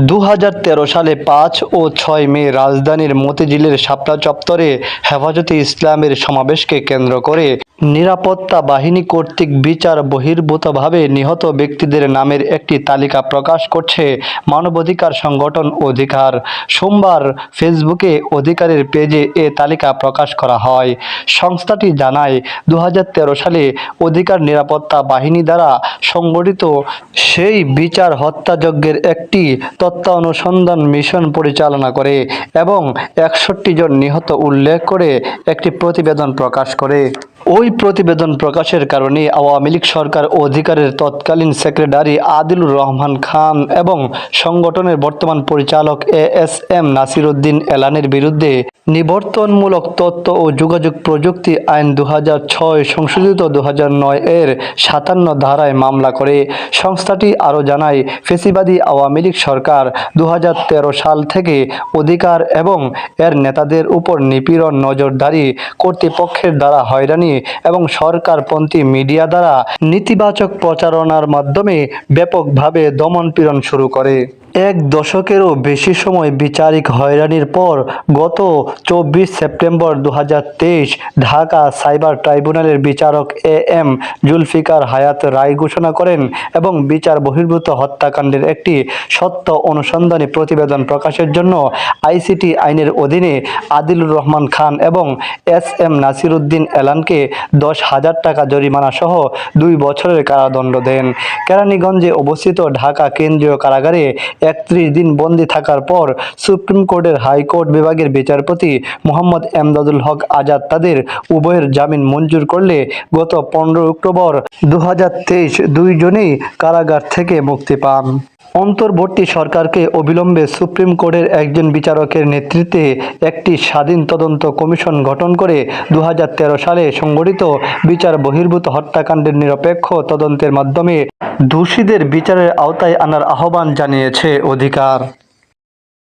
দু হাজার তেরো সালে পাঁচ ও ছয় মে রাজধানীর মতিঝিলের শাপলা চত্বরে হেফাজতে ইসলামের সমাবেশকে কেন্দ্র করে নিরাপত্তা বাহিনী কর্তৃক বিচার বহির্ভূতভাবে নিহত ব্যক্তিদের নামের একটি তালিকা প্রকাশ করছে মানবাধিকার সংগঠন অধিকার। সোমবার ফেসবুকে অধিকারের পেজে এ তালিকা প্রকাশ করা হয়। সংস্থাটি জানায় দু হাজার তেরো সালে অধিকার নিরাপত্তা বাহিনী দ্বারা সংগঠিত সেই বিচার হত্যাযজ্ঞের একটি তত্ত্বানুসন্ধান মিশন পরিচালনা করে এবং একষট্টি জন নিহত উল্লেখ করে একটি প্রতিবেদন প্রকাশ করে। ওই প্রতিবেদন প্রকাশের কারণে আওয়ামী লীগ সরকার অধিকারের তৎকালীন সেক্রেটারি আদিলুর রহমান খান এবং সংগঠনের বর্তমান পরিচালক A S M Nasir Uddin এলানের বিরুদ্ধে নিবর্তনমূলক তথ্য ও যোগাযোগ প্রযুক্তি আইন দু ছয় সংশোধিত দু নয় এর সাতান্ন ধারায় মামলা করে। সংস্থাটি আরও জানায়, ফেসিবাদী আওয়ামী লীগ সরকার দু হাজার তেরো সাল থেকে অধিকার এবং এর নেতাদের উপর নিপীড়ন নজরদারি কর্তৃপক্ষের দ্বারা হয়রানি এবং সরকারপন্থী মিডিয়া দ্বারা নেতিবাচক প্রচারণার মাধ্যমে ব্যাপকভাবে দমনপীড়ন শুরু করে। এক দশকেরও বেশি সময় বিচারিক হয়রানির পর গত চব্বিশ সেপ্টেম্বর দু হাজার তেইশ ঢাকা সাইবার ট্রাইব্যুনালের বিচারক এ এম জুলফিকার হায়াত রায় ঘোষণা করেন এবং বিচার বহির্ভূত হত্যাকাণ্ডের একটি সত্য অনুসন্ধানী প্রতিবেদন প্রকাশের জন্য আইসিটি আইনের অধীনে আদিলুর রহমান খান এবং এস এম নাসির উদ্দিন এলানকে দশ হাজার টাকা জরিমানা সহ দুই বছরের কারাদণ্ড দেন। কেরানীগঞ্জে অবস্থিত ঢাকা কেন্দ্রীয় কারাগারে একত্রিশ দিন বন্দী থাকার পর সুপ্রিম কোর্টের হাইকোর্ট বিভাগের বিচারপতি মোহাম্মদ এমদাদুল হক আজাদ তাদের উভয়ের জামিন মঞ্জুর করলে গত পনেরো অক্টোবর দু হাজার তেইশ দুইজনেই কারাগার থেকে মুক্তি পান। অন্তর্বর্তী সরকারকে অবিলম্বে সুপ্রিম কোর্টের একজন বিচারকের নেতৃত্বে একটি স্বাধীন তদন্ত কমিশন গঠন করে দু হাজার তেরো সালে সংগঠিত বিচার বহির্ভূত হত্যাকাণ্ডের নিরপেক্ষ তদন্তের মাধ্যমে দোষীদের বিচারের আওতায় আনার আহ্বান জানিয়েছে অধিকার।